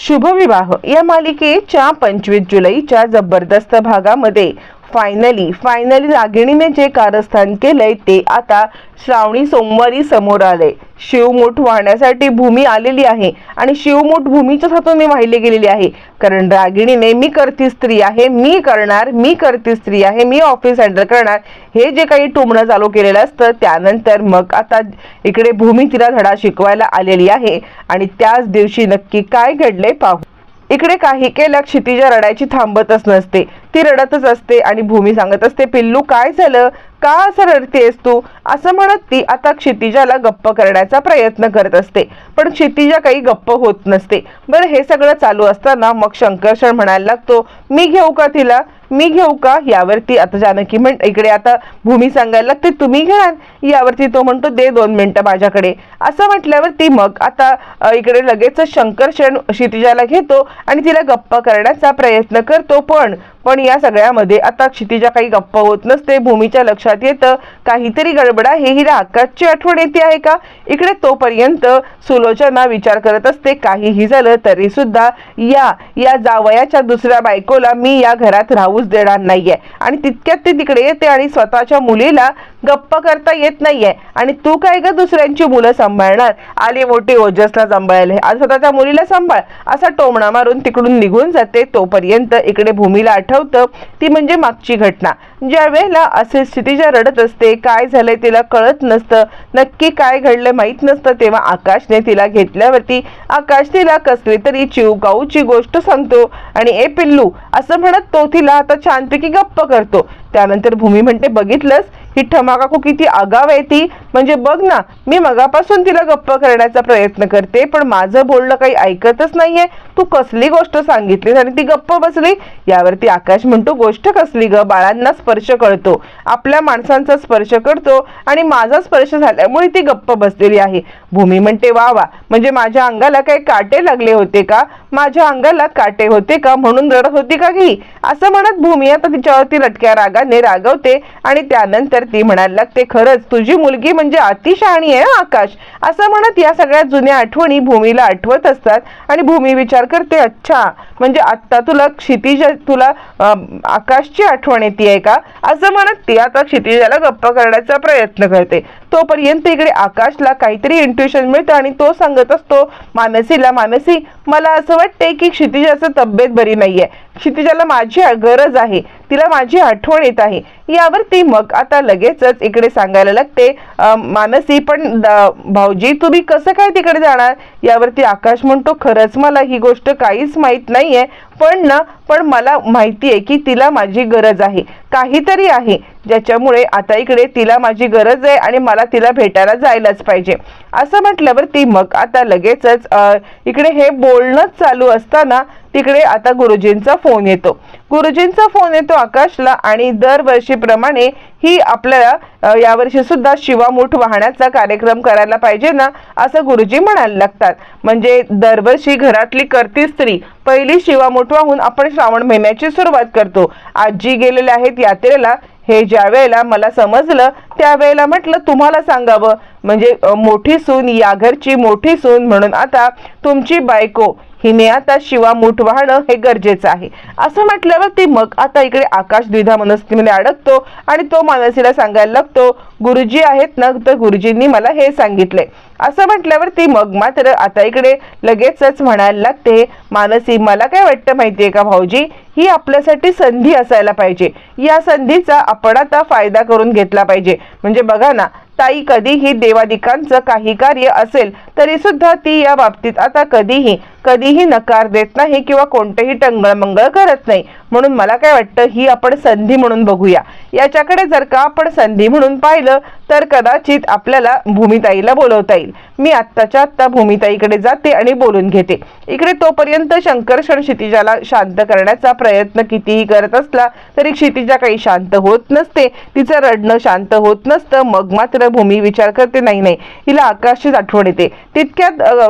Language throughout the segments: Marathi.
शुभविवाह. या मालिकेच्या पंचवीस जुलैच्या जबरदस्त भागामध्ये फायनली फायनली रागिणीने जे कारस्थान केलंय ते आता श्रावणी सोमवारी समोर आले. शिवमूठ वाहण्यासाठी भूमी आलेली आहे आणि शिवमूठ भूमीच्याच हातून वाहिली गेलेली आहे. कारण रागिणीने मी करती स्त्री आहे मी करणार मी करती स्त्री आहे मी ऑफिस हँडल करणार. हे जे काही टोमणं चालू केलेलं असतं त्यानंतर मग आता इकडे भूमी तिला धडा शिकवायला आलेली आहे. आणि त्याच दिवशी नक्की काय घडले पाहू. इकडे काही केल्या क्षितिजा रडायची थांबतच नसते. ती रडतच असते आणि भूमी सांगत असते पिल्लू काय झालं? का असं रडतेस तू? असं म्हणत ती आता क्षितिजाला गप्प करण्याचा प्रयत्न करत असते. पण क्षितिजा काही गप्प होत नसते. बरं हे सगळं चालू असताना मग शंकरशण म्हणायला लागतो मी घेऊ का तिला? मी घेऊ का? यावरती आता जानकी म्हण इकडे आता भूमी सांगायला लागते तुम्ही घ्या. यावरती तो म्हणतो दे दोन मिनटं माझ्याकडे. असं म्हटल्यावरती मग आता इकडे लगेच शंकर क्षण क्षितिजाला घेतो आणि तिला गप्प करण्याचा प्रयत्न करतो पण पण या सगळ्यामध्ये आता क्षितिजा काही गप्प होत नसते भूमीच्या लक्षात येतं काहीतरी गडबड आहे हिला आकाशची आठवण येते आहे का? इकडे तोपर्यंत सुलोचना विचार करत असते काहीही झालं तरी सुद्धा या या जावयाच्या दुसऱ्या बायकोला मी या घरात पाऊस देणार नाहीये. आणि तितक्यात ती तिकडे येते आणि स्वतःच्या मुलीला गप्प करता येत नाहीये. आणि तू काय ग दुसऱ्यांची मुलं सांभाळणार? आली मोठी ओजसला सांभाळले. आज स्वतःच्या मुलीला सांभाळ. असा टोमणा मारून तिकडून निघून जाते. तोपर्यंत इकडे भूमीला आठवतं ती म्हणजे मागची घटना. ज्या वेळेला असे क्षितिजा रडत असते काय झालंय तिला कळत नसतं. नक्की काय घडलं माहीत नसतं तेव्हा आकाशने तिला घेतल्यावरती आकाश तिला कसली तरी चिवकाऊची गोष्ट सांगतो आणि ए पिल्लू असं म्हणत तो तिला आता छानपैकी गप्प करतो. त्यानंतर भूमी म्हणते बघितलंस? ही ठमाकाकू किती आगाव आहे ती. म्हणजे बघ ना मी मगापासून तिला गप्प करण्याचा प्रयत्न करते पण माझं बोलणं काही ऐकतच नाहीये. तू कसली गोष्ट सांगितलीस आणि ती गप्प बसली? यावरती आकाश म्हणतो गोष्ट कसली ग? बाळांना स्पर्श कळतो. आपल्या माणसांचा स्पर्श करतो आणि माझा स्पर्श झाल्यामुळे ती गप्प बसलेली आहे. भूमी म्हणते वा वा. म्हणजे माझ्या अंगाला काही काटे लागले होते का? माझ्या अंगाला काटे होते का? म्हणून रडत होती का घी असं म्हणत भूमी आता तिच्यावरती लटक्या रागाने रागवते आणि त्यानंतर ती म्हणायला लागते खरंच. तुझी मुलगी म्हणजे अतिशहाणी आहे आकाश. असं म्हणत या सगळ्या जुन्या आठवणी भूमीला आठवत असतात आणि भूमी विचार करते अच्छा म्हणजे आत्ता तुला क्षितिज तुला आकाशची आठवण येते आहे का? असं म्हणत ती आता क्षितिजाला गप्प करण्याचा प्रयत्न करते. तोपर्यंत इकडे आकाशला काहीतरी इंट्युशन मिळतं आणि तो सांगत असतो मानसीला मानसी मला असं वाटतंय की क्षितिजाचं तब्येत बरी नाहीये. क्षितिजाला माझी गरज आहे. तिला माझी आठवण येत आहे. यावरती मग आता लगेचच इकडे सांगायला लागते मानसी पण द- भाऊजी तुम्ही कसं काय तिकडे जाणार? यावरती आकाश म्हणतो खरंच मला ही गोष्ट काहीच माहीत नाहीये. पण ना पण मला माहिती आहे की तिला माझी गरज आहे. काहीतरी आहे. ज्याच्यामुळे आता इकडे तिला माझी गरज आहे आणि मला तिला भेटायला जायलाच पाहिजे. असं म्हटल्यावर ती मग आता लगेचच इकडे हे बोलणंच चालू असताना तिकडे आता गुरुजींचा फोन येतो. गुरुजींचा फोन येतो आकाशला आणि दरवर्षीप्रमाणे ही आपल्याला यावर्षी सुद्धा शिवामूठ वाहण्याचा कार्यक्रम करायला पाहिजे ना असं गुरुजी म्हणायला लागतात. म्हणजे दरवर्षी घरातली करती स्त्री पहिली शिवामूठ वाहून आपण श्रावण महिन्याची सुरुवात करतो. आजी गेलेले आहेत यात्रेला हे ज्या वेळेला मला समजलं त्यावेळेला म्हटलं तुम्हाला सांगावं म्हणजे मोठी सून या घरची मोठी सून म्हणून आता तुमची बायको हिने आता शिवा मूठ वाहणं हे गरजेचं आहे. असं म्हटल्यावर ती मग आता इकडे आकाश द्विधा मनस्थितीमध्ये अडकतो आणि तो मानसीला सांगायला लागतो गुरुजी आहेत ना तर गुरुजींनी मला हे सांगितले असं म्हटल्यावर ती मग मात्र आता इकडे लगेचच म्हणायला लागते मानसी मला काय वाटतं माहितीये का भाऊजी? ही आपल्यासाठी संधी असायला पाहिजे. या संधीचा आपण आता फायदा करून घेतला पाहिजे. म्हणजे बघा ना ताई कधीही देवादिकांचं काही कार्य असेल तरी सुद्धा ती या बाबतीत आता कधीही कधीही नकार देत नाही किंवा कोणतेही टंगळमंगळ करत नाही. म्हणून मला काय वाटतं ही आपण संधी म्हणून बघूया. याच्याकडे जर का आपण संधी म्हणून पाहिलं तर कदाचित आपल्याला भूमिताईला बोलवता येईल. मी आत्ताच्या आत्ता भूमिताईकडे जाते आणि बोलून घेते. इकडे तोपर्यंत शंकरशण क्षितिजाला शांत करण्याचा प्रयत्न कितीही करत असला तरी क्षितिजा काही शांत होत नसते. तिचं रडणं शांत होत नसतं. मग मात्र भूमी विचार करते नाही नाही हिला आकाशचीच आठवण येते. तितक्यात अ,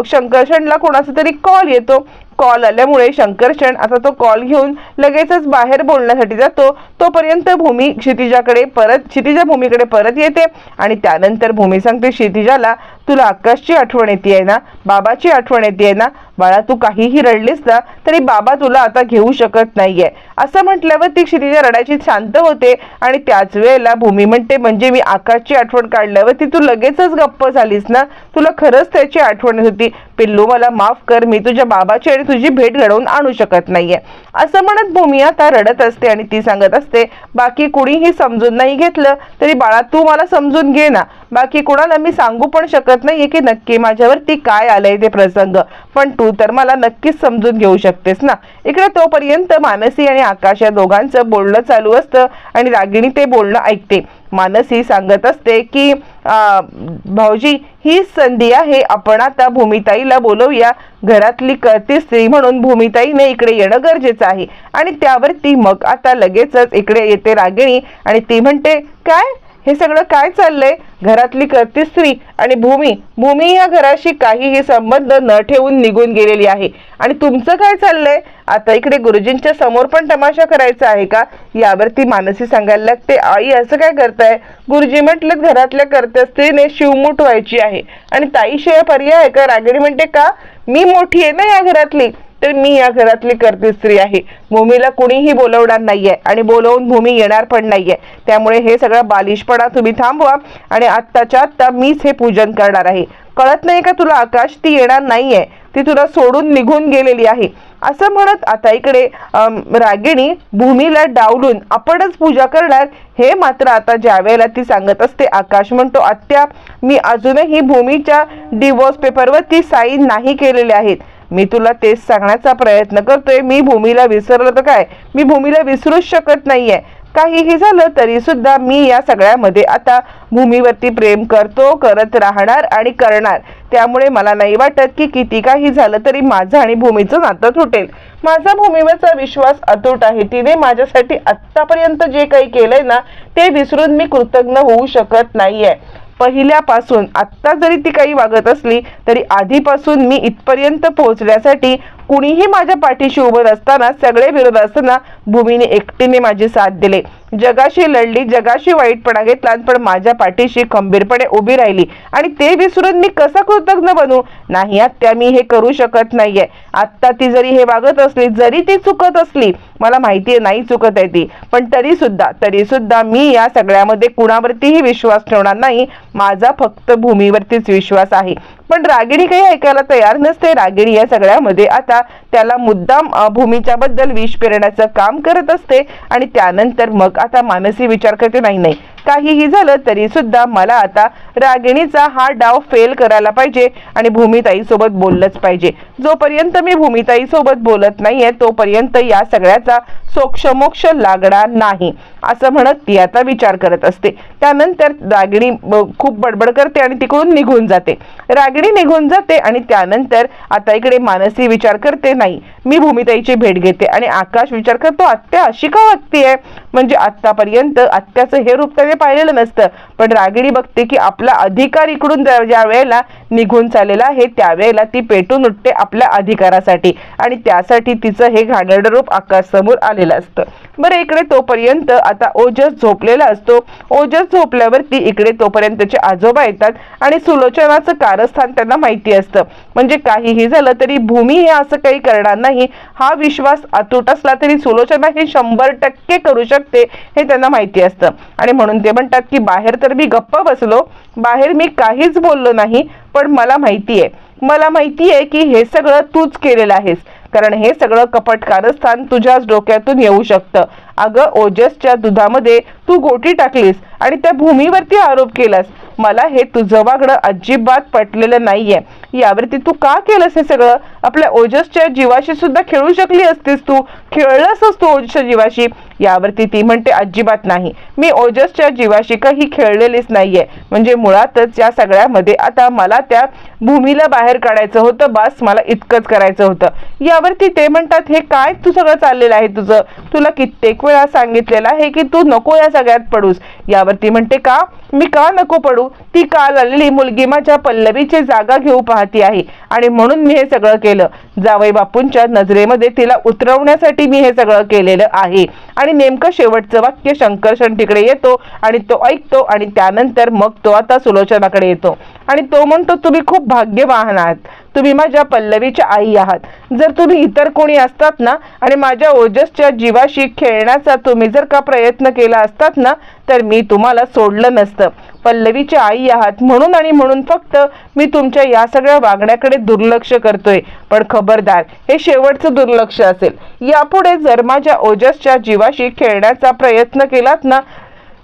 कोणाचं तरी कॉल कॉल येतो. कॉल आल्यामुळे शंकरशण आता तो कॉल घेऊन लगेचच बाहेर बोलण्यासाठी जातो. तोपर्यंत भूमी क्षितिजाकडे परत क्षितिजा भूमीकडे परत येते आणि त्यानंतर भूमी सांगते क्षितिजाला तुला आकाशची आठवण येते आहे ना? बाबाची आठवण येते आहे ना? बाळा तू काहीही रडलीस ना तरी बाबा तुला आता घेऊ शकत नाहीये. असं म्हटल्यावर ती क्षितिजा रडायची शांत होते आणि त्याच वेळेला भूमी म्हणते म्हणजे मी आकाशची आठवण काढल्यावर ती तू लगेचच गप्प झालीस ना? तुला खरंच त्याची आठवण होती. पिल्लू मला माफ कर मी तुझ्या बाबाची आणि तुझी भेट घडवून आणू शकत नाहीये. असं म्हणत भूमी आता रडत असते आणि ती सांगत असते बाकी कुणीही समजून नाही घेतलं तरी बाळा तू मला समजून घे ना. बाकी कुणाला मी सांगू पण शकत नाहीये की नक्की माझ्यावरती काय आलंय ते प्रसंग. पण तू तर मला नक्कीच समजून घेऊ शकतेस ना. इकडे तोपर्यंत मानसी आणि आकाश या दोघांचं बोलणं चालू असतं आणि रागिणी ते बोलणं ऐकते. मानसी सांगत असते की भाऊजी ही संधी आहे आपण आता भूमिताईला बोलवूया. घरातली कळती स्त्री म्हणून भूमिताईने इकडे येणं गरजेचं आहे. आणि त्यावरती मग आता लगेचच इकडे येते रागिणी आणि ती म्हणते काय? हे सगळं काय चाललंय? घरातली करती स्त्री आणि भूमी. भूमी या घराशी काहीही संबंध न ठेवून निघून गेलेली आहे. आणि तुमचं काय चाललंय? आता इकडे गुरुजींच्या समोर पण तमाशा करायचा आहे का? यावरती मानसी सांगायला लागते आई असं काय करताय? गुरुजी म्हटलं घरातल्या करत्या स्त्रीने शिवमूठ व्हायची आहे. आणि ताईशिवाय पर्याय आहे का? रागिणी म्हणते का? मी मोठी आहे ना या घरातली. तर मी या घरातली करती स्त्री आहे. भूमीला कुणीही बोलवणार नाहीये आणि बोलवून भूमी येणार पण नाहीये. त्यामुळे हे सगळं बालिशपणा तुम्ही थांबवा आणि आत्ताच्या आत्ता मीच हे पूजन करणार आहे. कळत नाही का तुला आकाश? ती येणार नाहीये. ती तुला सोडून निघून गेलेली आहे. असं म्हणत आता इकडे रागिणी भूमीला डावलून आपणच पूजा करणार हे मात्र आता ज्या वेळेला ती सांगत असते आकाश म्हणतो आत्या मी अजूनही भूमीच्या डिवोर्स पेपरवरती साईन नाही केलेले आहेत. मी तुला तेच सांगण्याचा प्रयत्न करतोय. मी भूमीला विसरलं तर काय? मी भूमीला विसरूच शकत नाहीये. काहीही झालं तरी सुद्धा मी या सगळ्यामध्ये आता भूमीवरती प्रेम करतो करत राहणार आणि करणार. त्यामुळे मला नाही वाटत की किती काही झालं तरी माझं आणि भूमीचं नातं तुटेल. माझा भूमीवरचा विश्वास अतूट आहे. तिने माझ्यासाठी आत्तापर्यंत जे काही केलंय ना ते विसरून मी कृतज्ञ होऊ शकत नाहीये. पहिल्यापासून आत्ता जरी ती काही वागत असली तरी आधीपासून मी इथपर्यंत पोहोचण्यासाठी कुणीही माझ्या पाठीशी उभं असताना सगळे विरोध असताना भूमीने एकटीने माझी साथ दिले. जगाशी लढली जगाशी वाईटपणा घेतला पण माझ्या पाठीशी खंबीरपणे उभी राहिली. आणि ते विसरून मी कसा कृतज्ञ बनू? नाही आत्या मी हे करू शकत नाहीये. आत्ता ती जरी हे वागत असली जरी ती चुकत असली मला माहिती नाही चुकत आहे ती. पण तरी सुद्धा तरी सुद्धा मी या सगळ्यामध्ये कुणावरतीही विश्वास ठेवणार नाही. माझा फक्त भूमीवरतीच विश्वास आहे. पण रागिणी काही ऐकायला तयार नसते. रागिणी या सगळ्यामध्ये आता त्याला मुद्दाम भूमीच्या बद्दल विष पेरण्याचं काम करत असते आणि त्यानंतर मग आता मानसी विचार करते नाही नाही काहीही झालं तरी सुद्धा मला आता रागिणीचा हा डाव फेल करायला पाहिजे आणि भूमिताई सोबत बोललंच पाहिजे. जोपर्यंत मी भूमिताई सोबत बोलत नाहीये तोपर्यंत या सगळ्याचा सोक्षमोक्ष लागणार नाही असं म्हणत ती आता विचार करत असते. त्यानंतर रागिणी खूप बडबड करते आणि तिकडून निघून जाते. रागिणी निघून जाते आणि त्यानंतर आता इकडे मानसी विचार करते नाही मी भूमिताईची भेट घेते आणि आकाश विचार करतो आत्या अशी का वागतीये? म्हणजे आतापर्यंत आत्याचं हे रूप त्याने पाहिलेलं नसतं. पण रागिणी बघते की आपला अधिकार इकडून ज्या ज्या वेळेला निघून चाललेला आहे त्यावेळेला ती पेटून उठते आपल्या अधिकारासाठी. आणि त्यासाठी तिचं हे घाणेरडं रूप आकाश समोर आलेलं असतं. बरं इकडे तोपर्यंत आता ओजस झोपलेला असतो. ओजस झोपल्यावरती इकडे तोपर्यंत त्याचे आजोबा येतात आणि सुलोचनाचं कारस्थान त्यांना माहिती असतं. म्हणजे काहीही झालं तरी भूमी हे असं काही करणार नाही. हा विश्वास अतूट असला तरी सुलोचना हे शंभर टक्के करू शकते हे त्यांना माहिती असतं. आणि म्हणून ते म्हणतात की बाहेर तर मी गप्प बसलो बाहेर मी काहीच बोललो नाही पण मला माहिती आहे मला माहिती आहे की हे सगळं तूच केलेलं आहेस. कारण हे सगळं कपट कारस्थान तुझ्याच डोक्यातून येऊ शकतं. अगं ओजसच्या दुधामध्ये तू गोटी टाकलीस आणि त्या भूमीवरती आरोप केलास. मला हे तुझं वागणं अजिबात पटलेलं नाहीये. यावरती तू का केलंस हे सगळं? आपल्या ओजसच्या जीवाशी सुद्धा खेळू शकली असतीस तू. खेळलासच तू ओजसच्या जीवाशी. यावरती ती म्हणते अजिबात नाही. मी ओजसच्या जीवाशी काही खेळलेलीच नाहीये. म्हणजे मुळातच या सगळ्यामध्ये आता मला त्या भूमीला बाहेर काढायचं होतं. बास मला इतकंच करायचं होतं. यावरती ते म्हणतात हे काय? तू सगळं चाललेलं आहे तुझं. तुला कित्येक वेळा सांगितलेलं आहे की तू नको या सगळ्यात पडूस. यावरती म्हणते का? मी का नको पडू? ती काल आलेली मुलगी माझ्या पल्लवीची जागा घेऊ पाहती आहे. आणि म्हणून मी हे सगळं केलं. जावई बापूंच्या नजरेमध्ये तिला उतरवण्यासाठी मी हे सगळं केलेलं आहे. आणि नेमकं शेवटचं वाक्य शंकरशन तिकडे येतो आणि तो ऐकतो आणि त्यानंतर मग तो आता सुलोचनाकडे येतो. आणि तो म्हणतो तुम्ही खूप भाग्यवान आहात. तुम्ही माझ्या पल्लवीच्या आई आहात. जर तुम्ही इतर कोणी असतात ना आणि माझ्या ओजसच्या जीवाशी खेळण्याचा तुम्ही जर का प्रयत्न केला असतात ना तर मी तुम्हाला सोडलं नसतं. पल्लवीची आई आहात म्हणून आणि म्हणून फक्त मी तुमच्या या सगळ्या वागण्याकडे दुर्लक्ष करतोय. पण खबरदार हे शेवटचं दुर्लक्ष असेल. यापुढे जर माझ्या ओजसच्या जीवाशी खेळण्याचा प्रयत्न केलात ना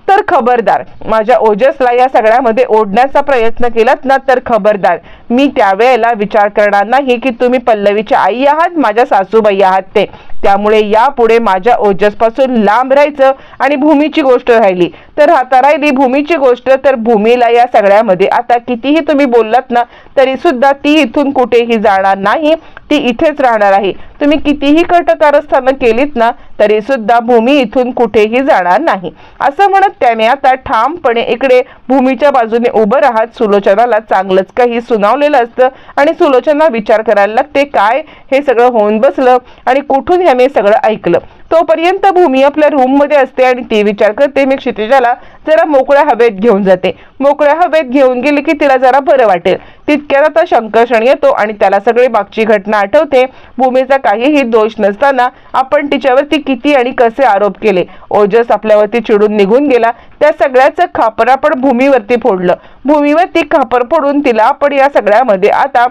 तर खबरदार. माझ्या ओजसला या सगळ्यामध्ये ओढण्याचा प्रयत्न केलात ना तर खबरदार. मी त्यावेळेला विचार करणार नाही की तुम्ही पल्लवीच्या आई आहात माझ्या सासूबाई आहात ते. त्यामुळे यापुढे माझ्या ओजसपासून लांब राहायचं आणि भूमीची गोष्ट राहिली. तर आता राहिली भूमीची गोष्ट तर भूमीला या सगळ्यामध्ये आता कितीही तुम्ही बोललात ना तरी सुद्धा ती इथून कुठेही जाणार नाही ती इथेच राहणार आहे. तुम्ही कितीही कटकारस्थानं केलीत ना तरी सुद्धा भूमी इथून कुठेही जाणार नाही. असं म्हणत त्याने आता ठामपणे इकडे भूमीच्या बाजूने उभं राहत सुलोचनाला चांगलंच काही सुनावलेलं असतं आणि सुलोचना विचार करायला लागते काय? हे सगळं होऊन बसलं आणि कुठून त्याने सगळं ऐकलं. तोपर्यंत भूमी आपल्या रूममध्ये असते आणि ती विचार करते मी क्षितिजाला जरा मोकळ्या हवेत घेऊन जाते. मोकळ्या हवेत घेऊन गेली की तिला जरा बरं वाटेल. तितक्यात आता शंकर्षण येतो आणि त्याला सगळी मागची घटना आठवते. भूमीचा काहीही दोष नसताना आपण तिच्यावरती किती आणि कसे आरोप केले. ओजस आपल्यावरती चिडून निघून गेला. त्या सगळ्याचं खापर आपण भूमीवरती फोडलं. भूमीवरती खापर फोडून तिला आपण या सगळ्यामध्ये आता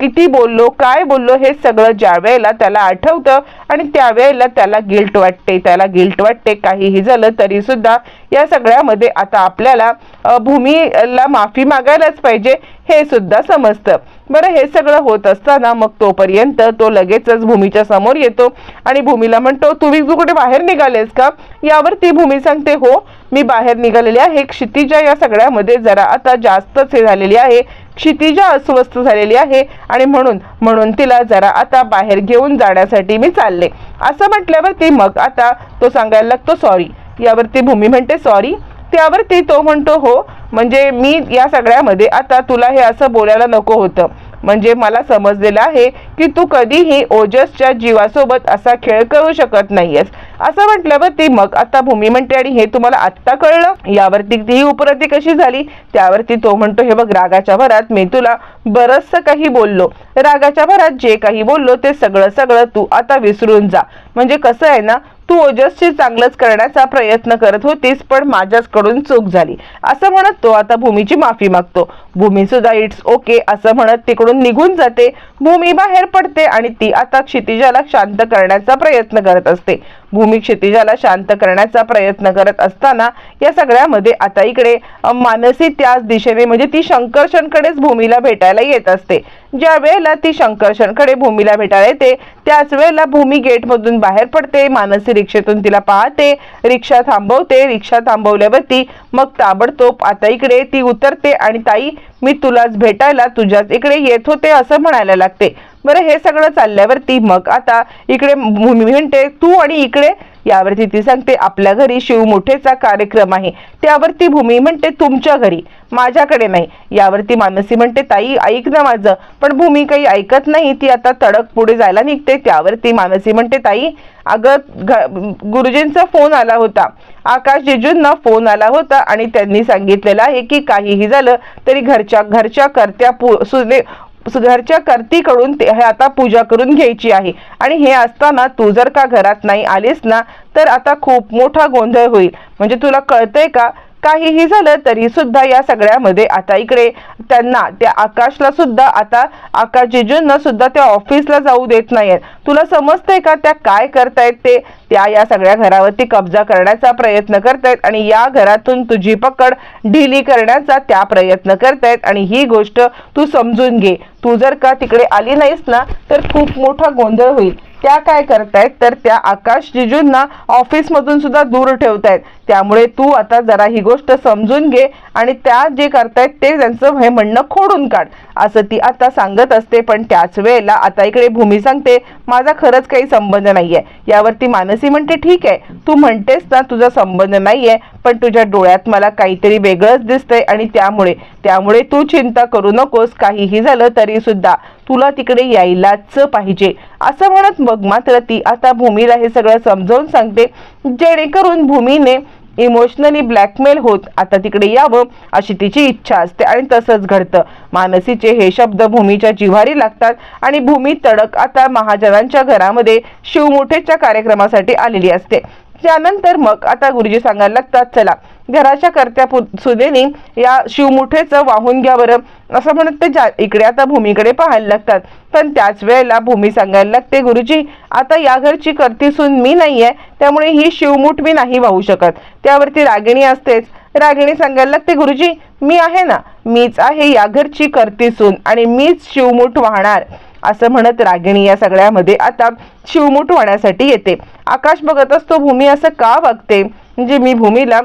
किती बोललो काय बोललो हे सगळं ज्या वेळेला त्याला आठवतं आणि त्यावेळेला त्याला गिल्ट वाटते त्याला गिल्ट वाटते काहीही झालं तरी सुद्धा या सगळ्यामध्ये आता आपल्याला भूमीला माफी मागायलाच पाहिजे हे सुद्धा समजतं. बरं हे सगळं होत असताना मग तोपर्यंत तो लगेचच भूमीच्या समोर येतो आणि भूमीला म्हणतो तुम्ही तू कुठे बाहेर निघालेस का? यावर ती भूमी सांगते हो मी बाहेर निघालेली आहे. क्षितिजा या सगळ्यामध्ये जरा आता जास्तच हे झालेली आहे. क्षितिजा अस्वस्थ झालेली आहे आणि म्हणून म्हणून तिला जरा आता बाहेर घेऊन जाण्यासाठी मी चालले. असं म्हटल्यावरती मग आता तो सांगायला लागतो सॉरी यावरती भूमी म्हणते सॉरी त्यावरती तो म्हणतो हो म्हणजे मी या सगळ्यामध्ये आता तुला हे असं बोलायला नको होतं. म्हणजे मला समजलेलं आहे की तू कधीही ओजसच्या जीवासोबत असा खेळ करू शकत नाहीयेस. असं म्हटल्यावरती मग आता भूमी म्हणते आणि हे तुम्हाला आत्ता कळलं. यावरती ती उपरती कशी झाली? त्यावरती तो म्हणतो हे बघ रागाच्या भरात मी तुला बरचसं काही बोललो. रागाच्या भरात जे काही बोललो ते सगळं सगळं तू आता विसरून जा. म्हणजे कसं आहे ना तू ओजसचे चांगलंच करण्याचा प्रयत्न करत होतीस पण माझ्याचकडून चूक झाली. असं म्हणत तो आता भूमीची माफी मागतो. भूमी सुद्धा इट्स ओके असं म्हणत तिकडून निघून जाते. भूमी बाहेर पडते आणि ती आता क्षितिजाला शांत करण्याचा प्रयत्न करत असते. भूमी क्षितिजाला शांत करण्याचा प्रयत्न करत असताना या सगळ्यामध्ये आता इकडे मानसी त्याच दिशेने म्हणजे ती शंकर्षणकडेच भूमीला भेटायला येत असते. ज्या वेळेला ती शंकर्षणकडे भूमीला भेटायला येते त्याच वेळेला भूमी गेटमधून बाहेर पडते मानसी रिक्षेतून तिला पाहते. रिक्षा थांबवते. रिक्षा थांबवल्यावरती मग ताबडतोब आता इकडे ती उतरते आणि ताई मी तुलाच भेटायला तुझ्याच इकडे येत होते असं म्हणायला लागते. बरं हे सगळं चालल्यावरती मग आता इकडे म्हणते तू आणि इकडे यावरती ती सांगते आपल्या घरी शिव मोठेचा कार्यक्रम आहे. त्यावरती भूमी म्हणते तुमच्या घरी. माझ्याकडे नाही. यावरती मानसी म्हणते ताई ऐक ना माझं. पण भूमी काही ऐकत नाही ती आता तडक पुढे जायला निघते. त्यावरती मानसी म्हणते ताई अगं गुरुजींचा फोन आला होता. आकाश जिजूंना फोन आला होता आणि त्यांनी सांगितलेलं आहे की काहीही झालं तरी घरच्या घरच्या करत्या पु सुने घरच्या कर्तीकडून ते हे आता पूजा करून घ्यायची आहे. आणि हे असताना तू जर का घरात नाही आलीस ना तर आता खूप मोठा गोंधळ होईल. म्हणजे तुला कळतंय का? काहीही झालं तरी सुद्धा या सगळ्यामध्ये आता इकडे त्यांना त्या आकाशला सुद्धा आता आकाश जिजूंना सुद्धा त्या ऑफिसला जाऊ देत नाहीयेत. तुला समजतंय का त्या काय करतायत ते? त्या या सगळ्या घरावरती कब्जा करण्याचा प्रयत्न करतायत आणि या घरातून तुझी पकड ढिली करण्याचा त्या प्रयत्न करतायत आणि ही गोष्ट तू समजून घे. तू जर का तिकडे आली नाहीस ना तर खूप मोठा गोंधळ होईल. त्या काय करतायत? तर त्या आकाश जिजूंना ऑफिसमधून सुद्धा दूर ठेवतायत. त्यामुळे तू आता जरा ही गोष्ट समजून घे आणि त्या जे करतायत ते त्यांचं हे म्हणणं खोडून काढ. असं ती आता सांगत असते पण त्याच वेळेला आता इकडे भूमी सांगते माझा खरंच काही संबंध नाही आहे यावरती मानसी म्हणते ठीक आहे तू म्हणतेस ना तुझा संबंध नाही आहे पण तुझ्या डोळ्यात मला काहीतरी वेगळंच दिसतंय आणि त्यामुळे त्यामुळे तू चिंता करू नकोस काहीही झालं तरी सुद्धा तुला तिकडे यायलाच पाहिजे. असं म्हणत मग मात्र ती आता भूमीला हे सगळं समजावून सांगते जेणेकरून भूमीने इमोशनली ब्लॅकमेल होत. आता तिकडे यावं अशी तिची इच्छा असते आणि तसंच घडतं. मानसीचे हे शब्द भूमीच्या जिव्हारी लागतात आणि भूमी तडक आता महाजनांच्या घरामध्ये शिवमुठेच्या कार्यक्रमासाठी आलेली असते. त्यानंतर मग आता गुरुजी सांगायला लागतात चला घराच्या कर्त्या पु- सुनेनी या शिवमुठेचं वाहून घ्या बरं. असं म्हणत ते जा इकडे आता भूमीकडे पाहायला लागतात. पण त्याच वेळेला भूमी सांगायला लागते गुरुजी आता या घरची करती सून मी नाहीये त्यामुळे ही शिवमुठ मी नाही वाहू शकत. त्यावरती रागिणी असतेच. रागिणी सांगायला लागते गुरुजी मी आहे ना मीच आहे या घरची करती सून आणि मीच शिवमुठ वाहणार. असं म्हणत रागिणी या सगळ्यामध्ये आता शिवमुठ होण्यासाठी येते. आकाश बघत असतो भूमी असं का वागते? म्हणजे मी भूमीला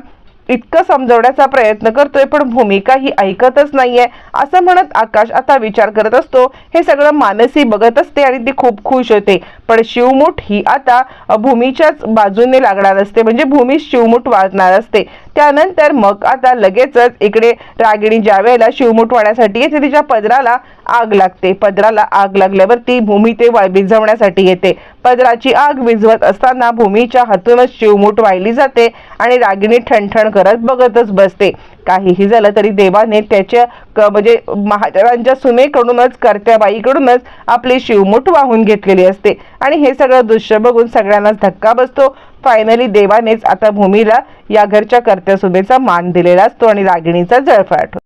इतकं समजवण्याचा प्रयत्न करतोय पण भूमिका ही ऐकतच नाहीये. असं म्हणत आकाश आता विचार करत असतो. हे सगळं मानसी बघत असते आणि ती खूप खुश होते. पण शिवमुठ ही आता भूमीच्याच बाजूने लागणार असते. म्हणजे भूमी शिवमुठ वाजणार असते. त्यानंतर मग आता लगेचच इकडे रागिणी ज्या वेळेला शिवमुठ वाढण्यासाठी येते तिच्या पदराला आग लागते. पदराला आग लागल्यावरती भूमी ते वा- विझवण्यासाठी येते. पदराची आग विझवत असताना भूमीच्या हातूनच शिवमुठ वाहिली जाते आणि रागिणी ठणठण करत बघतच बसते. काहीही झालं तरी देवाने त्याच्या क- म्हणजे महादेवांच्या सुनेकडूनच कर्त्याबाईकडूनच आपली शिवमुठ वाहून घेतलेली असते. आणि हे सगळं दृश्य बघून सगळ्यांनाच धक्का बसतो. फायनली देवानेच आता भूमीला या घरच्या कर्त्या सुनेचा मान दिलेला असतो आणि रागिणीचा जळफाट होतो.